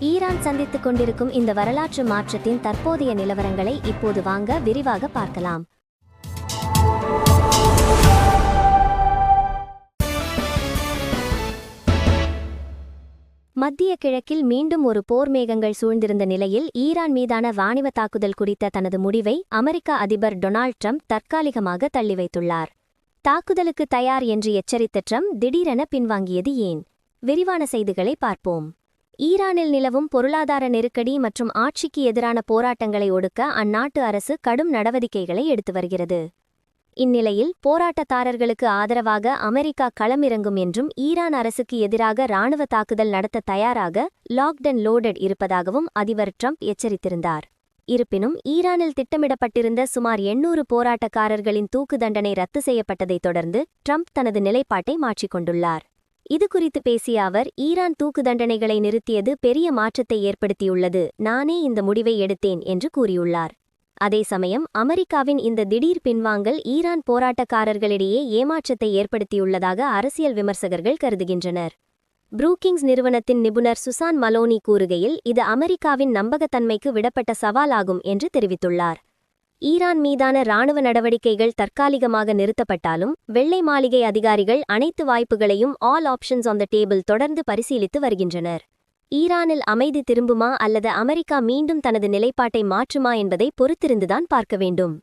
Iran சந்தித்துக் கொண்டிருக்கும் இந்த வரலாற்று மாற்றத்தின் தற்போதைய நிலவரங்களை இப்போது வாங்க விரிவாக பார்க்கலாம். மத்திய கிழக்கில் மீண்டும் ஒரு போர் மேகங்கள் சூழ்ந்திருந்த நிலையில் ஈரான் மீதான வாணிவ தாக்குதல் குறித்த தனது முடிவை அமெரிக்க அதிபர் டொனால்ட் ட்ரம்ப் தற்காலிகமாக தள்ளி வைத்துள்ளார். தாக்குதலுக்கு தயார் என்று எச்சரித்த ட்ரம்ப் திடீரென பின்வாங்கியது ஏன்? விரிவான செய்திகளை பார்ப்போம். ஈரானில் நிலவும் பொருளாதார நெருக்கடி மற்றும் ஆட்சிக்கு எதிரான போராட்டங்களை ஒடுக்க அந்நாட்டு அரசு கடும் நடவடிக்கைகளை எடுத்து வருகிறது. இந்நிலையில் போராட்டத்தாரர்களுக்கு ஆதரவாக அமெரிக்கா களமிறங்கும் என்றும் ஈரான் அரசுக்கு எதிராக ராணுவ தாக்குதல் நடத்த தயாராக லாக்டன் லோடட் இருப்பதாகவும் அதிபர் ட்ரம்ப் எச்சரித்திருந்தார். இருப்பினும் ஈரானில் திட்டமிடப்பட்டிருந்த சுமார் எண்ணூறு போராட்டக்காரர்களின் தூக்கு தண்டனை ரத்து செய்யப்பட்டதைத் தொடர்ந்து ட்ரம்ப் தனது நிலைப்பாட்டை மாற்றிக்கொண்டுள்ளார். இதுகுறித்து பேசிய அவர் ஈரான் தூக்கு தண்டனைகளை நிறுத்தியது பெரிய மாற்றத்தை ஏற்படுத்தியுள்ளது நானே இந்த முடிவை எடுத்தேன் என்று கூறியுள்ளார். அதே சமயம் அமெரிக்காவின் இந்த திடீர் பின்வாங்கல் ஈரான் போராட்டக்காரர்களிடையே ஏமாற்றத்தை ஏற்படுத்தியுள்ளதாக அரசியல் விமர்சகர்கள் கருதுகின்றனர். ப்ரூக்கிங்ஸ் நிறுவனத்தின் நிபுணர் சுசான் மலோனி கூறுகையில் இது அமெரிக்காவின் நம்பகத்தன்மைக்கு விடப்பட்ட சவாலாகும் என்று தெரிவித்துள்ளார். ஈரான் மீதான இராணுவ நடவடிக்கைகள் தற்காலிகமாக நிறுத்தப்பட்டாலும் வெள்ளை மாளிகை அதிகாரிகள் அனைத்து வாய்ப்புகளையும் all options on the table தொடர்ந்து பரிசீலித்து வருகின்றனர். ஈரானில் அமைதி திரும்புமா அல்லது அமெரிக்கா மீண்டும் தனது நிலைப்பாட்டை மாற்றுமா என்பதை பொறுத்திருந்துதான் பார்க்க வேண்டும்.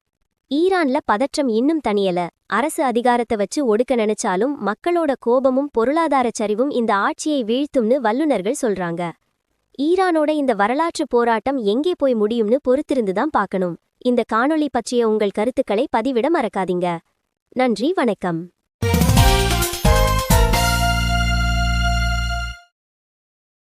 ஈரான்ல பதற்றம் இன்னும் தனியல. அரசு அதிகாரத்தை வச்சு ஒடுக்க நினைச்சாலும் மக்களோட கோபமும் பொருளாதார சரிவும் இந்த ஆட்சியை வீழ்த்தும்னு வல்லுநர்கள் சொல்றாங்க. ஈரானோட இந்த வரலாற்று போராட்டம் எங்கே போய் முடியும்னு பொறுத்திருந்துதான் பார்க்கணும். இந்த காணொளி பற்றிய உங்கள் கருத்துக்களை பதிவிட மறக்காதீங்க. நன்றி வணக்கம்.